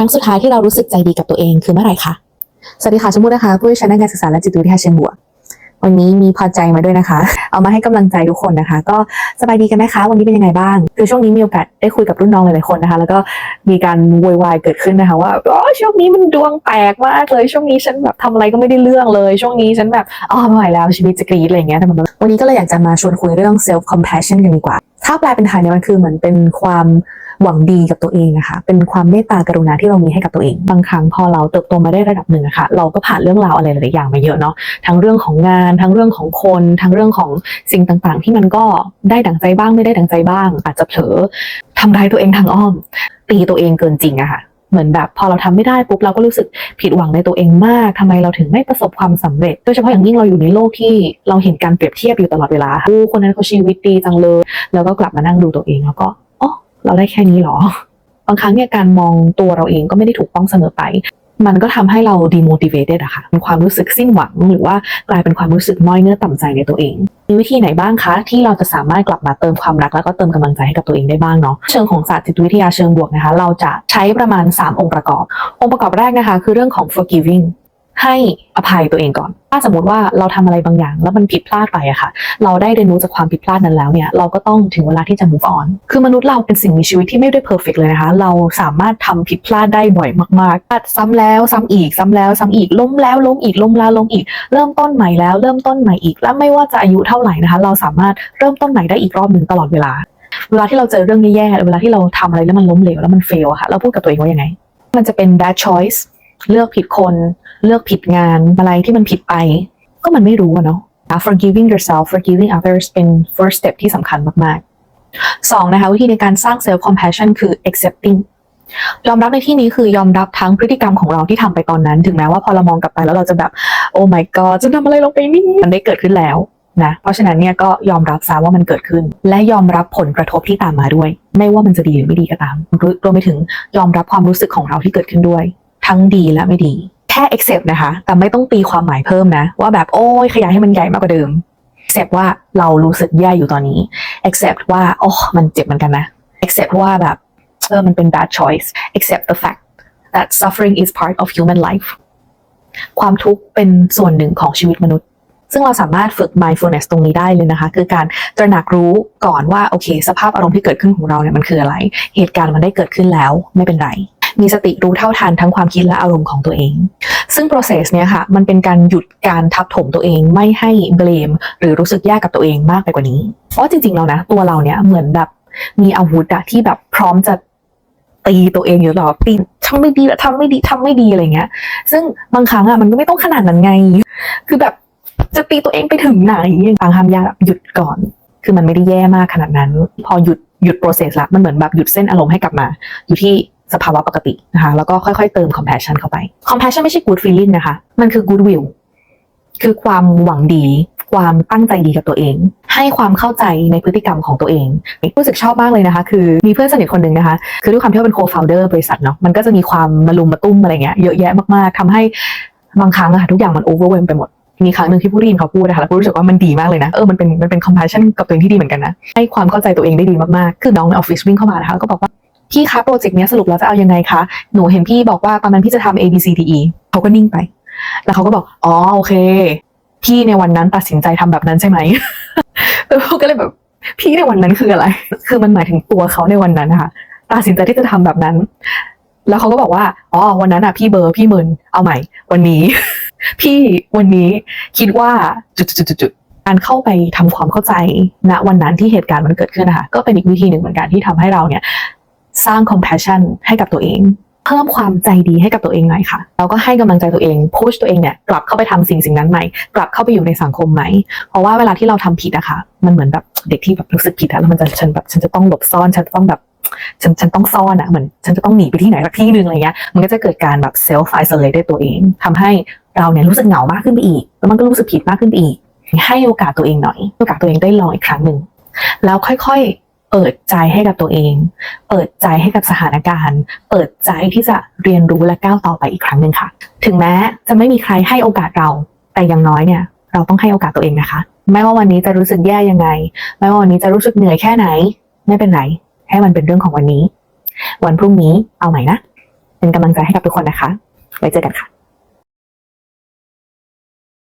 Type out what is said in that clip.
ครั้งสุดท้ายที่เรารู้สึกใจดีกับตัวเองคือเมื่อไหร่คะสวัสดีค่ะชมพู่นะคะผู้เชี่ยวชาญด้านการศึกษาและจิตวิทยาเชิงบัววันนี้มีพอใจมาด้วยนะคะ เอามาให้กำลังใจทุกคนนะคะ ก็สบายดีกันไหมคะ วันนี้เป็นยังไงบ้าง คือช่วงนี้มีโอกาสได้คุยกับรุ่นน้องหลายๆคนนะคะ แล้วก็มีการโวยวายเกิดขึ้นนะคะ ว่าอ๋อช่วงนี้มันดวงแตกมากเลย ช่วงนี้ฉันแบบทำอะไรก็ไม่ได้เรื่องเลย ช่วงนี้ฉันแบบอ๋อไม่ไหวแล้วชีวิตจะกรีดอะไรเงี้ยแต่มันวันนี้ก็เลยอยากจะมาชวนคุยเรื่อง self compassion กันดีกว่า ถ้าแปลเป็นไทยเนี่ยมันคือเหมือนเป็นความ หวังดีกับตัวเองนะคะเป็นความเมตตากรุณาที่เรามีให้กับตัวเอง บางครั้งพอเราเติบโตมาได้ระดับหนึ่งอะคะเราก็ผ่านเรื่องราวอะไรหลายอย่างมาเยอะเนาะทั้งเรื่องของงาน ทั้งเรื่องของคน ทั้งเรื่องของสิ่งต่างๆ ที่มันก็ได้ดั่งใจบ้างไม่ได้ดั่งใจบ้าง อาจจะเผลอทำร้ายตัวเองทางอ้อม ตีตัวเองเกินจริงอะค่ะเหมือนแบบพอเราทำไม่ได้ปุ๊บเราก็รู้สึกผิดหวังในตัวเองมากทำไมเราถึงไม่ประสบความสำเร็จ โดยเฉพาะอย่างยิ่งเราอยู่ในโลกที่เราเห็นการเปรียบเทียบอยู่ตลอดเวลาอู้คนนั้นเขาชีวิตดีจังเลย แล้วก็กลับมานั่งดูตัวเองแล้วก็ เราได้แค่นี้เหรอ บางครั้งเนี่ยการมองตัวเราเองก็ไม่ได้ถูกต้องเสมอไป มันก็ทำให้เรา demotivated อะค่ะเป็นความรู้สึกสิ้นหวัง หรือว่ากลายเป็นความรู้สึกน้อยเนื้อต่ำใจในตัวเอง มีวิธีไหนบ้างคะ ที่เราจะสามารถกลับมาเติมความรักแล้วก็เติมกำลังใจให้กับตัวเองได้บ้างเนาะ เชิงของศาสตร์จิตวิทยาเชิงบวกนะคะ เราจะใช้ประมาณ 3 องค์ประกอบ องค์ประกอบแรกนะคะ คือเรื่องของ forgiving ให้อภัยตัวเองก่อน ถ้าสมมติว่าเราทำอะไรบางอย่าง แล้วมันผิดพลาดไปอะค่ะ เราได้เรียนรู้จากความผิดพลาดนั้นแล้วเนี่ย เราก็ต้องถึงเวลาที่จะ move on คือมนุษย์เราเป็นสิ่งมีชีวิตที่ไม่ได้ perfect เลยนะคะ เราสามารถทำผิดพลาดได้บ่อยมากๆพลาดซ้ำแล้วซ้ำอีกซ้ำแล้วซ้ำอีก ล้มแล้วล้มอีก ล้มแล้วล้มอีก เริ่มต้นใหม่แล้ว เริ่มต้นใหม่อีก และไม่ว่าจะอายุเท่าไหร่นะคะ เราสามารถเริ่มต้นใหม่ได้อีกรอบหนึ่งตลอดเวลา เวลาที่เราเจอเรื่องแย่ๆ เวลาที่เราทำอะไรแล้วมันล้มเหลวแล้วมัน fail อะค่ะ เราพูดกับตัวเองว่ายังไง มันจะเป็น bad choice เลือกผิดคน เลือกผิดงานอะไรที่มันผิดไป ก็มันไม่รู้อะเนาะ forgiving yourself forgiving others เป็น first step ที่สำคัญมากๆสองนะคะวิธีในการสร้าง self compassion คือ accepting ยอมรับในที่นี้คือยอมรับทั้งพฤติกรรมของเราที่ทำไปตอนนั้น ถึงแม้ว่าพอเรามองกลับไปแล้วเราจะแบบ โอ้ my god จะทำอะไรลงไปนี่มันได้เกิดขึ้นแล้วนะเพราะฉะนั้นเนี่ยก็ยอมรับซะว่ามันเกิดขึ้น และยอมรับผลกระทบที่ตามมาด้วย ไม่ว่ามันจะดีหรือไม่ดีก็ตามรวมไปถึงยอมรับความรู้สึกของเราที่เกิดขึ้นด้วย ทั้งดีและไม่ดี ค่ accept นะคะ แต่ไม่ต้องตีความหมายเพิ่มนะ ว่าแบบโอ้ยขยายให้มันใหญ่มากกว่าเดิม accept ว่าเรารู้สึกแย่อยู่ตอนนี้ accept ว่าโอ้มันเจ็บเหมือนกันนะ accept ว่าแบบเออมันเป็น bad choice accept the fact that suffering is part of human life ความทุกข์เป็นส่วนหนึ่งของชีวิตมนุษย์ ซึ่งเราสามารถฝึก mindfulness ตรงนี้ได้เลยนะคะ คือการตระหนักรู้ก่อนว่าโอเค สภาพอารมณ์ที่เกิดขึ้นของเราเนี่ยมันคืออะไร เหตุการณ์มันได้เกิดขึ้นแล้วไม่เป็นไร มีสติรู้เท่าทันทั้งความคิดและอารมณ์ของตัวเอง ซึ่ง process เนี้ยค่ะมันเป็นการหยุดการทับถมตัวเองไม่ให้ blame หรือรู้สึกแย่กับตัวเองมากไปกว่านี้ เพราะจริงๆแล้วนะตัวเราเนี่ยเหมือนแบบมีอาวุธอะที่แบบพร้อมจะตีตัวเองอยู่ตลอดตีทำไม่ดีทำไม่ดีทำไม่ดีอะไรเงี้ย ซึ่งบางครั้งอะมันก็ไม่ต้องขนาดนั้นไง คือแบบจะตีตัวเองไปถึงไหนบางคำยาหยุดก่อน คือมันไม่ได้แย่มากขนาดนั้น พอหยุดหยุด process ละมันเหมือนแบบหยุดเส้นอารมณ์ให้กลับมา อยู่ที่ สภาวะปกตินะคะแล้วก็ค่อยๆ เติม compassion เข้าไป compassion ไม่ใช่ good feeling นะคะ มันคือ good will คือความหวังดี ความตั้งใจดีกับตัวเอง ให้ความเข้าใจในพฤติกรรมของตัวเองรู้สึกชอบมากเลยนะคะ คือมีเพื่อนสนิทคนหนึ่งนะคะ คือด้วยความที่ว่าเป็น co-founder บริษัทเนาะมันก็จะมีความมาลุมมาตุ้มอะไรเงี้ยเยอะแยะมากๆทำให้บางครั้งอะค่ะทุกอย่างมัน overwhelm ไปหมดมีครั้งหนึ่งที่ผู้ได้ยินเขาพูดนะคะแล้วรู้สึกว่ามันดีมากเลยนะ เออ มันเป็น มันเป็น compassion กับตัวเองที่ดีเหมือนกันนะ ให้ความเข้าใจตัวเองได้ดีมากๆ คือน้องในออฟฟิศวิ่งเข้ามานะคะก็บอกว่า พี่คะโปรเจกต์เนี้ยสรุปแล้วจะเอายังไงคะ หนูเห็นพี่บอกว่าตอนนั้นพี่จะทำ A B C D E เขาก็นิ่งไป แล้วเขาก็บอก อ๋อโอเค พี่ในวันนั้นตัดสินใจทำแบบนั้นใช่ไหมแล้วเขาก็เลยแบบพี่ในวันนั้นคืออะไร คือมันหมายถึงตัวเขาในวันนั้นนะคะตัดสินใจที่จะทำแบบนั้น แล้วเขาก็บอกว่า อ๋อ วันนั้นอะพี่เบอร์พี่หมึนเอาใหม่ วันนี้ พี่วันนี้คิดว่าจุดๆๆๆการเข้าไปทำความเข้าใจณวันนั้นที่เหตุการณ์มันเกิดขึ้นนะคะก็เป็นอีกวิธีหนึ่งเหมือนกันที่ทำให้เราเนี่ย สร้าง compassion ให้กับตัวเอง เพิ่มความใจดีให้กับตัวเองหน่อยค่ะแล้วก็ให้กำลังใจตัวเองพุชตัวเองเนี่ยกลับเข้าไปทำสิ่งสิ่งนั้นใหม่ กลับเข้าไปอยู่ในสังคมใหม่เพราะว่าเวลาที่เราทำผิดอะคะ มันเหมือนแบบเด็กที่แบบรู้สึกผิดแล้วมันจะฉันแบบฉันจะต้องหลบซ่อนฉันต้องแบบฉันฉันต้องซ่อนอะเหมือนฉันจะต้องหนีไปที่ไหนสักที่หนึ่งอะไรเงี้ยมันก็จะเกิดการแบบ self isolate ได้ตัวเองทำให้เราเนี่ยรู้สึกเหงามากขึ้นไปอีก แล้วมันก็รู้สึกผิดมากขึ้นไปอีก ให้โอกาสตัวเองหน่อย โอกาสตัวเองได้ลองอีกครั้งหนึ่งแล้วค่อยๆ เปิดใจให้กับตัวเอง เปิดใจให้กับสถานการณ์ เปิดใจที่จะเรียนรู้และก้าวต่อไปอีกครั้งหนึ่งค่ะ ถึงแม้จะไม่มีใครให้โอกาสเรา แต่อย่างน้อยเนี่ย เราต้องให้โอกาสตัวเองนะคะ ไม่ว่าวันนี้จะรู้สึกแย่ยังไง ไม่ว่าวันนี้จะรู้สึกเหนื่อยแค่ไหน ไม่เป็นไร ให้มันเป็นเรื่องของวันนี้ วันพรุ่งนี้เอาใหม่นะ เป็นกำลังใจให้กับทุกคนนะคะ ไว้เจอกันค่ะ